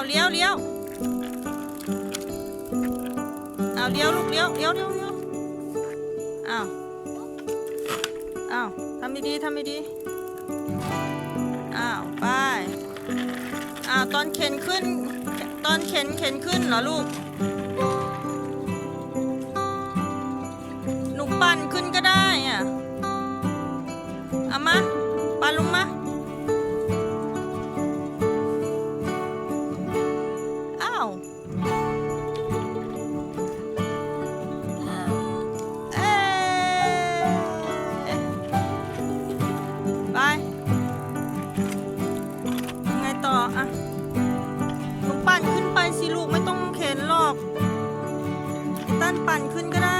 เอาเลี้ยวเลี้ยวเอาเลี้ยวลูกเลี้ยวเลี้ยวเลี้ยวเลี้ยวอ้าวอ้าวทำดีๆทำดีๆอ้าวไปอ้าวตอนเข็นขึ้น ตอนเข็นเข็นขึ้นเหรอลูกหนูปั่นขึ้นก็ได้อะเอามาปั่นลงมา เอ๊ะไป ยังไงต่ออะหนูปั่นขึ้นไปสิลูกไม่ต้องเข็นหรอกตั้นปั่นขึ้นก็ได้